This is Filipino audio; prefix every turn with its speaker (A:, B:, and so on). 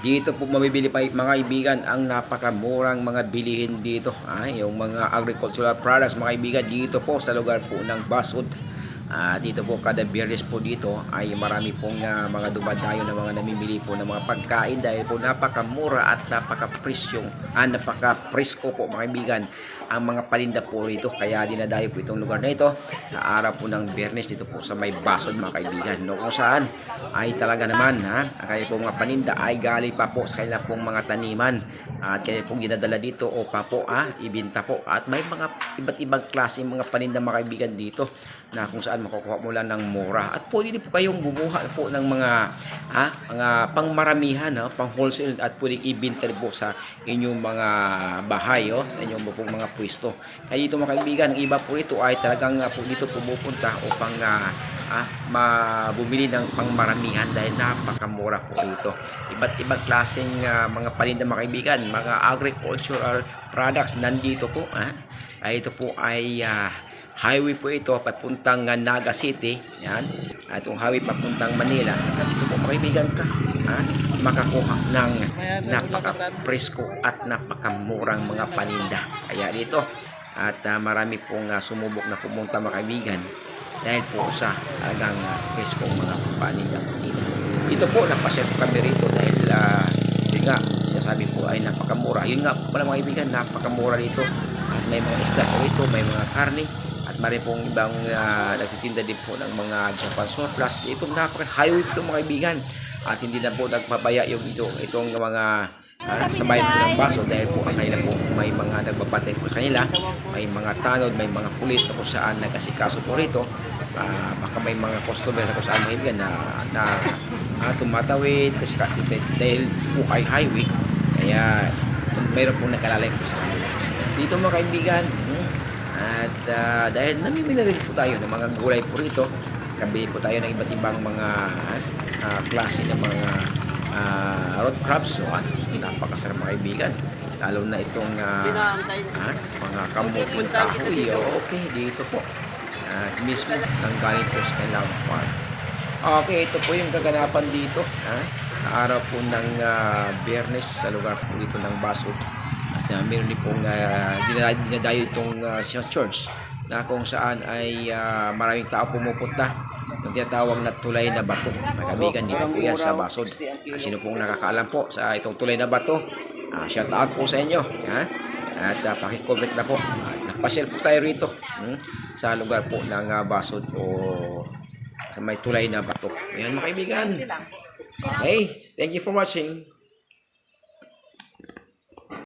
A: Dito po mabibili pa mga kaibigan ang napakamurang mga bilihin dito. Ah, yung mga agricultural products mga kaibigan dito po sa lugar po ng Basud. Ah, dito po kada biyernes po dito ay marami pong ah, mga dumadayo na mga namimili po ng mga pagkain dahil po napakamura at napaka-presyong ah, napaka-presko po mga kaibigan ang mga palinda po rito. Kaya dinadayo po itong lugar na ito sa araw po ng biyernes dito po sa may Basod mga kaibigan. No kung saan ay talaga naman ha kaya po mga paninda ay galing pa po sa kanila pong mga taniman. At kaya pong dinadala dito o pa po ah, ibinta po. At may mga iba't ibang klase mga paninda mga kaibigan dito na kung saan makukuha mo lang ng mura. At pwede po kayong bumuha po ng mga ha, mga pangmaramihan ha, pang wholesale at pwedeng ibenta po sa inyong mga bahay oh, sa inyong pong mga pwesto. Kaya dito mga kaibigan ang iba po ito ay talagang ah, po dito pumupunta upang ah, ah, mabumili ng pangmaramihan dahil napakamura po ito iba't ibang klaseng ah, mga paninda mga kaibigan mga agricultural products nandito po ah. ay ito po ay ah, highway po ito papuntang uh, Naga City. Yan. At itong highway papuntang Manila at dito po makaibigan ka ha? makakuha ng napaka-presko at napakamurang mga paninda. Kaya dito at ah, marami pong ah, sumubok na pumunta mga kaibigan dahil po sa talagang uh, presko mga paninda. Dito po napasya po kami rito dahil ah, yun nga sinasabi po ay napakamura. Yun nga pala mga kaibigan napakamura dito. At may mga isda po ito may mga karne at marami pong ibang uh, nagtitinda din po ng mga Japan surplus. Itong napaka-highway ito mga kaibigan. At hindi na po nagpapaya yung ito, itong mga uh, sa bayan po ng baso dahil po ang kanila po may mga nagbabantay po kanila. May mga tanod, may mga pulis na kung saan nagkasikaso po rito. Uh, baka may mga customer na kung saan mga kaibigan na, na uh, tumatawid kasi dahil po ay highway. Kaya mayroon pong nakalalay po sa kanila. Dito mga kaibigan, at ah, dahil namimili rin po tayo ng mga gulay po rito, kabili po tayo ng iba't ibang mga ah, klase ng mga ah, root crops. So, ah, napakasarap mga kaibigan. Lalo na itong ah, ah, mga kamuting kahoy. Okay, dito po. At mismo, nang galing po sa kanilang farm. Okay, ito po yung kaganapan dito. Ha? Sa araw po ng ah, biyernes sa lugar po dito ng Basod. At uh, meron din pong uh, dinadayo, itong uh, church na kung saan ay ah, maraming tao pumupunta ng tinatawag na tulay na bato. Magabigan dito po yan sa Basod. Sino pong nakakaalam po sa itong tulay na bato, ah, shout out po sa inyo. Ha? At uh, pakicomment na po. At napasyal po tayo rito hmm, sa lugar po ng uh, Basod o sa may tulay na bato. Ayan mga kaibigan. Okay, thank you for watching.